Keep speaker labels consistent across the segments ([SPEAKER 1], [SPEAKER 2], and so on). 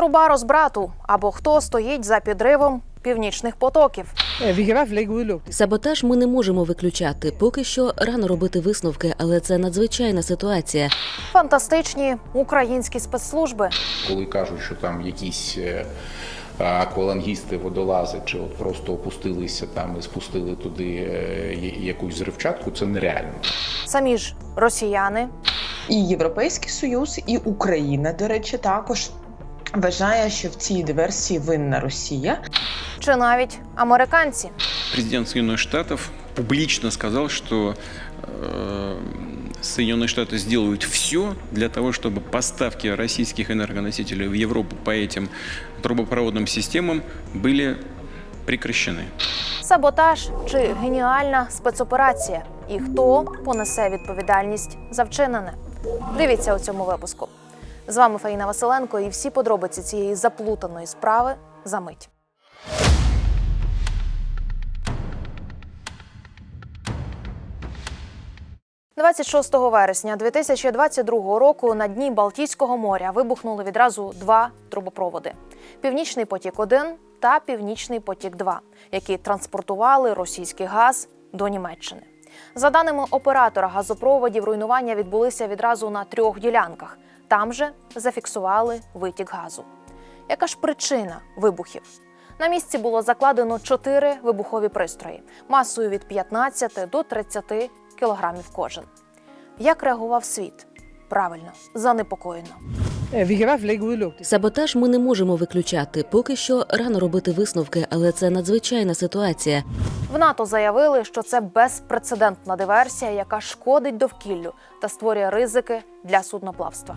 [SPEAKER 1] Труба розбрату або хто стоїть за підривом північних потоків.
[SPEAKER 2] Det.
[SPEAKER 3] Саботаж ми не можемо виключати. Поки що рано робити висновки, але це надзвичайна ситуація.
[SPEAKER 1] Фантастичні українські спецслужби.
[SPEAKER 4] коли кажуть, що там якісь е, аквалангісти, водолази, чи от просто опустилися там і спустили туди е, якусь зривчатку, це нереально.
[SPEAKER 1] Самі ж росіяни
[SPEAKER 5] І Європейський Союз, і Україна, до речі, також вважає, що в цій диверсії винна Росія.
[SPEAKER 1] чи навіть американці.
[SPEAKER 6] Президент Соединенных Штатов публично сказал, что э, Соединенные Штаты сделают все для того, чтобы поставки российских энергоносителей в Европу по этим трубопроводным системам были прекращены.
[SPEAKER 1] Саботаж чи геніальна спецоперація? І хто понесе відповідальність за вчинене? Дивіться у цьому випуску. З вами Фаїна Василенко і всі подробиці цієї заплутаної справи за мить. – 26 вересня 2022 року на дні Балтійського моря вибухнули відразу два трубопроводи: Північний потік 1 та Північний потік 2 які транспортували російський газ до Німеччини. За даними оператора газопроводів, руйнування відбулися відразу на трьох ділянках. Там же зафіксували витік газу. Яка ж причина вибухів? На місці було закладено чотири вибухові пристрої масою від 15 до 30 кілограмів кожен. Як реагував світ? Правильно, занепокоєно.
[SPEAKER 2] Det.
[SPEAKER 3] Саботаж ми не можемо виключати. Поки що рано робити висновки, але це надзвичайна ситуація.
[SPEAKER 1] В НАТО заявили, що це безпрецедентна диверсія, яка шкодить довкіллю та створює ризики для судноплавства.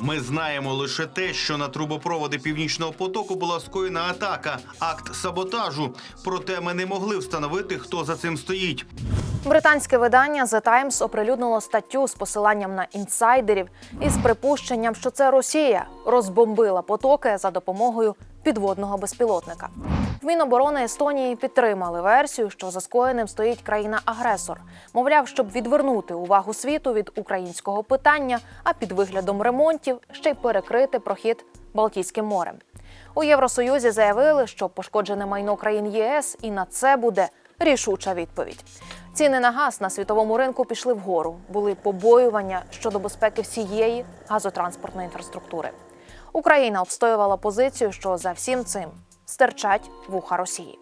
[SPEAKER 7] Ми знаємо лише те, що на трубопроводи північного потоку була скоєна атака, акт саботажу. Проте ми не могли встановити, хто за цим стоїть.
[SPEAKER 1] Британське видання The Times оприлюднило статтю з посиланням на інсайдерів із припущенням, що це Росія розбомбила потоки за допомогою підводного безпілотника. Міноборони Естонії підтримали версію, що за скоєним стоїть країна-агресор. Мовляв, щоб відвернути увагу світу від українського питання, а під виглядом ремонтів ще й перекрити прохід Балтійським морем. У Євросоюзі заявили, що пошкоджене майно країн ЄС, і на це буде рішуча відповідь. Ціни на газ на світовому ринку пішли вгору. Були побоювання щодо безпеки всієї газотранспортної інфраструктури. Україна обстоювала позицію, що за всім цим стирчать вуха Росії.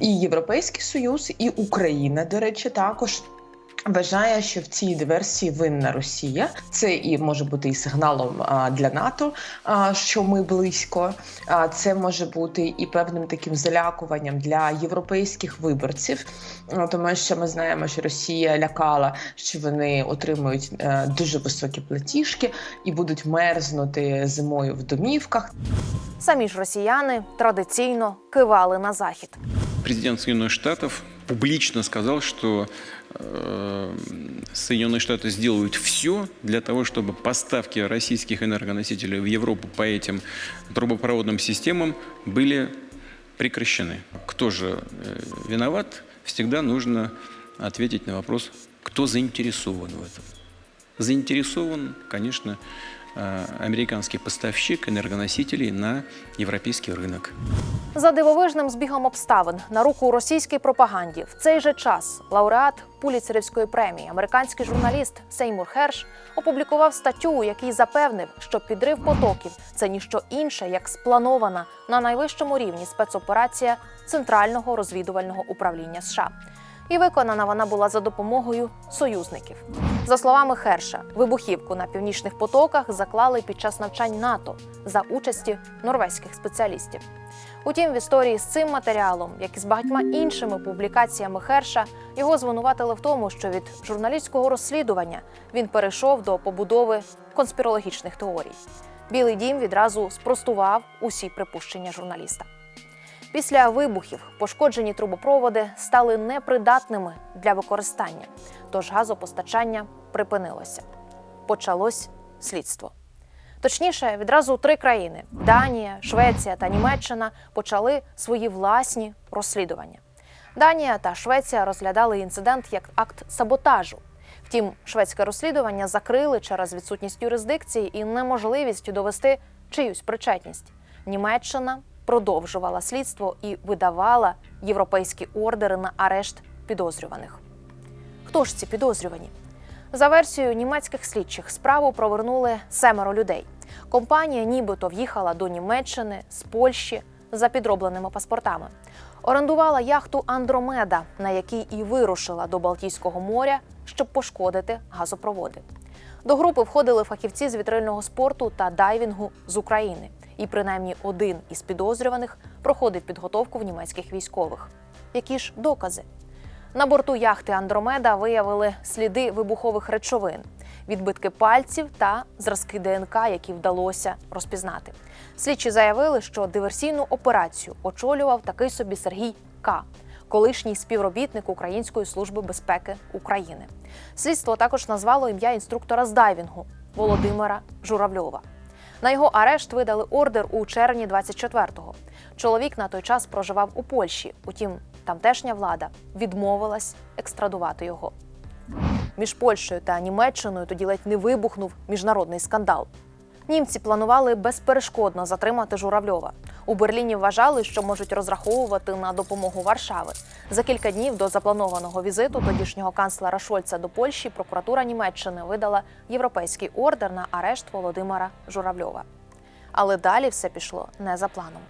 [SPEAKER 5] І Європейський Союз, і Україна, до речі, також. Вважає, що в цій диверсії винна Росія. Це і може бути і сигналом а, для НАТО, а, що ми близько. А це може бути і певним таким залякуванням для європейських виборців, а, тому що ми знаємо, що Росія лякала, що вони отримують е, дуже високі платіжки і будуть мерзнути зимою в домівках.
[SPEAKER 1] Самі ж росіяни традиційно кивали на захід.
[SPEAKER 6] Президент Соединенных Штатов публично сказал, что э, Соединенные Штаты сделают все для того, чтобы поставки российских энергоносителей в Европу по этим трубопроводным системам были прекращены. Кто же э, виноват? Всегда нужно ответить на вопрос, кто заинтересован в этом. Заинтересован, конечно, э, американский поставщик энергоносителей на европейский рынок.
[SPEAKER 1] За дивовижним збігом обставин на руку російській пропаганді в цей же час лауреат Пуліцерівської премії, американський журналіст Сеймур Херш опублікував статтю, у якій запевнив, що підрив потоків це ніщо інше, як спланована на найвищому рівні спецоперація Центрального розвідувального управління США. І виконана вона була за допомогою союзників. За словами Херша, вибухівку на північних потоках заклали під час навчань НАТО за участі норвезьких спеціалістів. Утім, в історії з цим матеріалом, як і з багатьма іншими публікаціями Херша, його звинуватили в тому, що від журналістського розслідування він перейшов до побудови конспірологічних теорій. Білий дім відразу спростував усі припущення журналіста. Після вибухів пошкоджені трубопроводи стали непридатними для використання, тож газопостачання припинилося. Почалось слідство. Точніше, відразу три країни Данія, Швеція та Німеччина почали свої власні розслідування. Данія та Швеція розглядали інцидент як акт саботажу. Втім, шведське розслідування закрили через відсутність юрисдикції і неможливість довести чиюсь причетність. Німеччина продовжувала слідство і видавала європейські ордери на арешт підозрюваних. Хто ж ці підозрювані? За версією німецьких слідчих справу провернули семеро людей. Компанія нібито в'їхала до Німеччини з Польщі за підробленими паспортами. Орендувала яхту Андромеда, на якій і вирушила до Балтійського моря, щоб пошкодити газопроводи. До групи входили фахівці з вітрильного спорту та дайвінгу з України, і принаймні один із підозрюваних проходив підготовку в німецьких військових. Які ж докази? На борту яхти Андромеда виявили сліди вибухових речовин, відбитки пальців та зразки ДНК, які вдалося розпізнати. Слідчі заявили, що диверсійну операцію очолював такий собі Сергій К, колишній співробітник Української служби безпеки України. Слідство також назвало ім'я інструктора з дайвінгу Володимира Журавльова. На його арешт видали ордер у червні 24-го. Чоловік на той час проживав у Польщі. Утім, тамтешня влада відмовилась екстрадувати його. Між Польщею та Німеччиною тоді ледь не вибухнув міжнародний скандал. Німці планували безперешкодно затримати Журавльова. У Берліні вважали, що можуть розраховувати на допомогу Варшави. За кілька днів до запланованого візиту тодішнього канцлера Шольца до Польщі прокуратура Німеччини видала європейський ордер на арешт Володимира Журавльова. Але далі все пішло не за планом.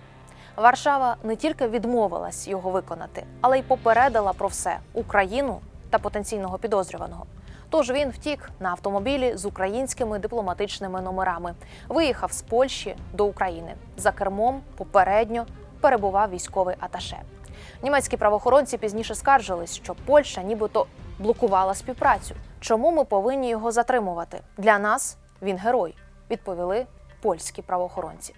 [SPEAKER 1] Варшава не тільки відмовилась його виконати, але й попередила про все Україну та потенційного підозрюваного. Тож він втік на автомобілі з українськими дипломатичними номерами, виїхав з Польщі до України. За кермом попередньо перебував військовий аташе. Німецькі правоохоронці пізніше скаржились, що Польща нібито блокувала співпрацю. Чому ми повинні його затримувати? Для нас він герой, відповіли польські правоохоронці.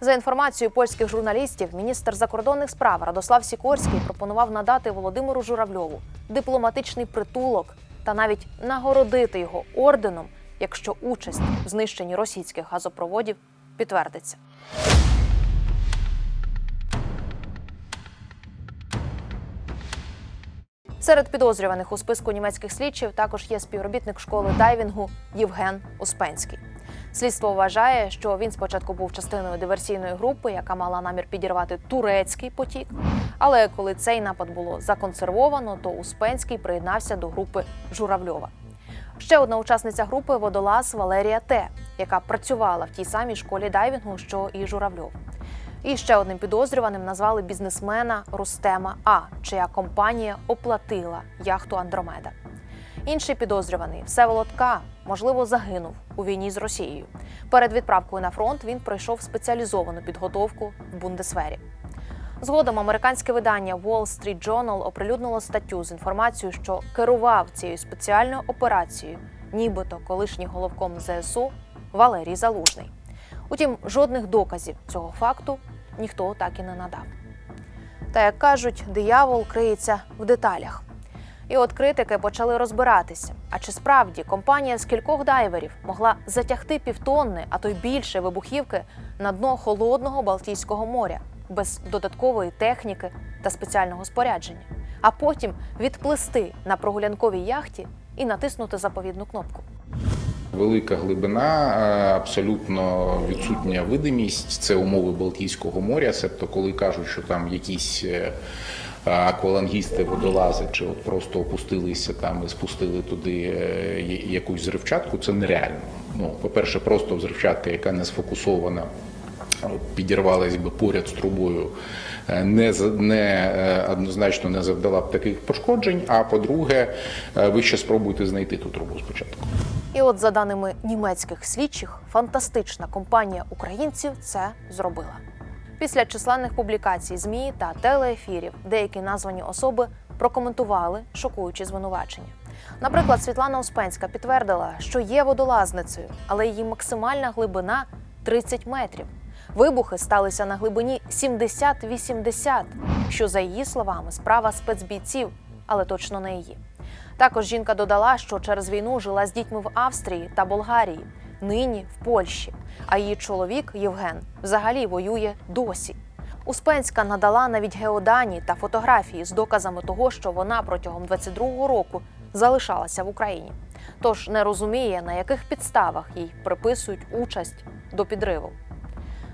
[SPEAKER 1] За інформацією польських журналістів, міністр закордонних справ Радослав Сікорський пропонував надати Володимиру Журавльову дипломатичний притулок та навіть нагородити його орденом, якщо участь в знищенні російських газопроводів підтвердиться. Серед підозрюваних у списку німецьких слідчів також є співробітник школи дайвінгу Євген Успенський. Слідство вважає, що він спочатку був частиною диверсійної групи, яка мала намір підірвати турецький потік. Але коли цей напад було законсервовано, то Успенський приєднався до групи Журавльова. Ще одна учасниця групи водолаз Валерія Т, яка працювала в тій самій школі дайвінгу, що і Журавльов. І ще одним підозрюваним назвали бізнесмена Рустема А, чия компанія оплатила яхту Андромеда. Інший підозрюваний Всеволод К, можливо, загинув у війні з Росією. Перед відправкою на фронт він пройшов спеціалізовану підготовку в Бундесвері. Згодом американське видання Wall Street Journal оприлюднило статтю з інформацією, що керував цією спеціальною операцією, нібито колишній головком ЗСУ Валерій Залужний. Утім, жодних доказів цього факту ніхто так і не надав. Та як кажуть, диявол криється в деталях. І от критики почали розбиратися. А чи справді компанія з кількох дайверів могла затягти півтонни, а то й більше вибухівки на дно холодного Балтійського моря без додаткової техніки та спеціального спорядження, а потім відплисти на прогулянковій яхті і натиснути заповідну кнопку?
[SPEAKER 4] Велика глибина, е, абсолютно відсутня видимість. Це умови Балтійського моря. Себто, коли кажуть, що там якісь е, аквалангісти, водолази, чи от просто опустилися там і спустили туди е, якусь взривчатку, це нереально. Ну, по-перше, просто взривчатка, яка не сфокусована, підірвалась би поряд з трубою. е, Не не е, однозначно не завдала б таких пошкоджень. А по-друге, ви ще спробуйте знайти ту трубу спочатку.
[SPEAKER 1] І от, за даними німецьких слідчих, фантастична компанія українців це зробила. Після численних публікацій ЗМІ та телеефірів деякі названі особи прокоментували шокуючі звинувачення. Наприклад, Світлана Успенська підтвердила, що є водолазницею, але її максимальна глибина 30 метрів. Вибухи сталися на глибині 70-80, що, за її словами, справа спецбійців, але точно не її. Також жінка додала, що через війну жила з дітьми в Австрії та Болгарії, нині в Польщі. А її чоловік Євген взагалі воює досі. Успенська надала навіть геодані та фотографії з доказами того, що вона протягом 22-го року залишалася в Україні. Тож не розуміє, на яких підставах їй приписують участь до підриву.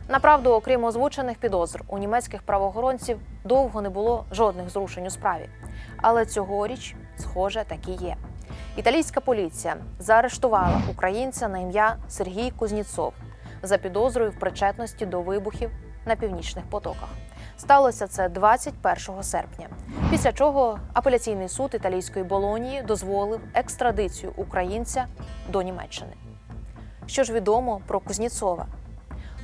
[SPEAKER 1] Направду, окрім озвучених підозр, у німецьких правоохоронців довго не було жодних зрушень у справі. Але цьогоріч, схоже, такі є. Італійська поліція заарештувала українця на ім'я Сергій Кузніцов за підозрою в причетності до вибухів на північних потоках. Сталося це 21 серпня. Після чого апеляційний суд італійської Болонії дозволив екстрадицію українця до Німеччини. Що ж відомо про Кузніцова?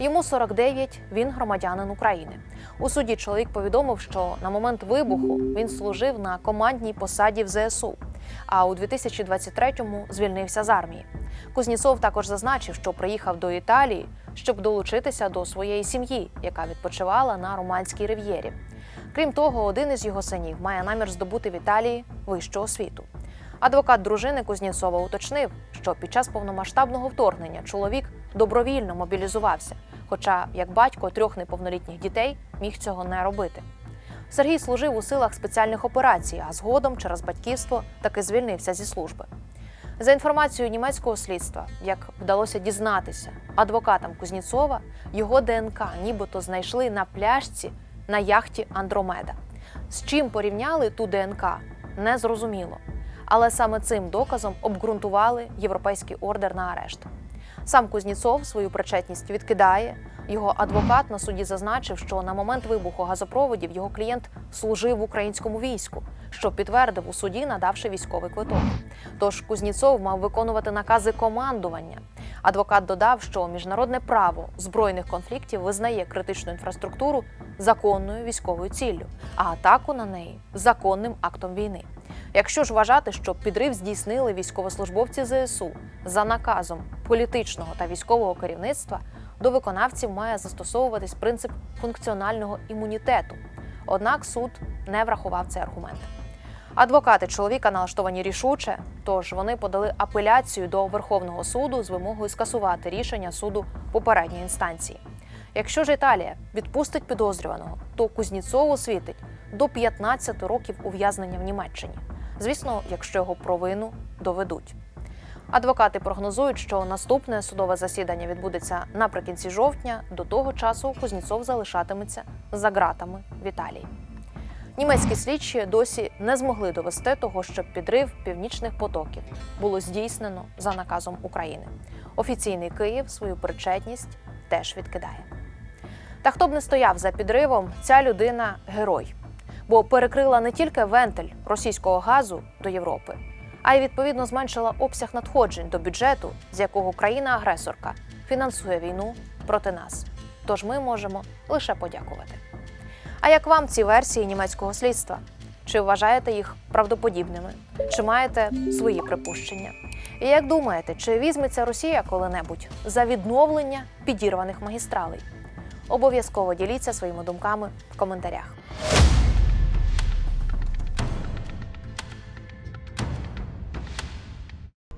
[SPEAKER 1] Йому 49, він громадянин України. У суді чоловік повідомив, що на момент вибуху він служив на командній посаді в ЗСУ, а у 2023-му звільнився з армії. Кузніцов також зазначив, що приїхав до Італії, щоб долучитися до своєї сім'ї, яка відпочивала на Романській рив'єрі. Крім того, один із його синів має намір здобути в Італії вищу освіту. Адвокат дружини Кузніцова уточнив, що під час повномасштабного вторгнення чоловік добровільно мобілізувався, хоча, як батько трьох неповнолітніх дітей, міг цього не робити. Сергій служив у силах спеціальних операцій, а згодом через батьківство таки звільнився зі служби. За інформацією німецького слідства, як вдалося дізнатися, адвокатам Кузніцова його ДНК нібито знайшли на пляжці на яхті Андромеда. З чим порівняли ту ДНК, не зрозуміло. Але саме цим доказом обґрунтували європейський ордер на арешт. Сам Кузніцов свою причетність відкидає. Його адвокат на суді зазначив, що на момент вибуху газопроводів його клієнт служив в українському війську, що підтвердив у суді, надавши військовий квиток. Тож Кузніцов мав виконувати накази командування. Адвокат додав, що міжнародне право збройних конфліктів визнає критичну інфраструктуру законною військовою ціллю, а атаку на неї законним актом війни. Якщо ж вважати, що підрив здійснили військовослужбовці ЗСУ за наказом політичного та військового керівництва, до виконавців має застосовуватись принцип функціонального імунітету. Однак суд не врахував цей аргумент. Адвокати чоловіка налаштовані рішуче, тож вони подали апеляцію до Верховного суду з вимогою скасувати рішення суду попередньої інстанції. Якщо ж Італія відпустить підозрюваного, то Кузніцову світить до 15 років ув'язнення в Німеччині. Звісно, якщо його провину доведуть. Адвокати прогнозують, що наступне судове засідання відбудеться наприкінці жовтня. До того часу Кузніцов залишатиметься за ґратами в Італії. Німецькі слідчі досі не змогли довести того, що підрив північних потоків було здійснено за наказом України. Офіційний Київ свою причетність теж відкидає. Та хто б не стояв за підривом, ця людина герой, бо перекрила не тільки вентиль російського газу до Європи, а й відповідно зменшила обсяг надходжень до бюджету, з якого країна-агресорка фінансує війну проти нас. Тож ми можемо лише подякувати. А як вам ці версії німецького слідства? Чи вважаєте їх правдоподібними? Чи маєте свої припущення? І як думаєте, чи візьметься Росія коли-небудь за відновлення підірваних магістралей? Обов'язково діліться своїми думками в коментарях.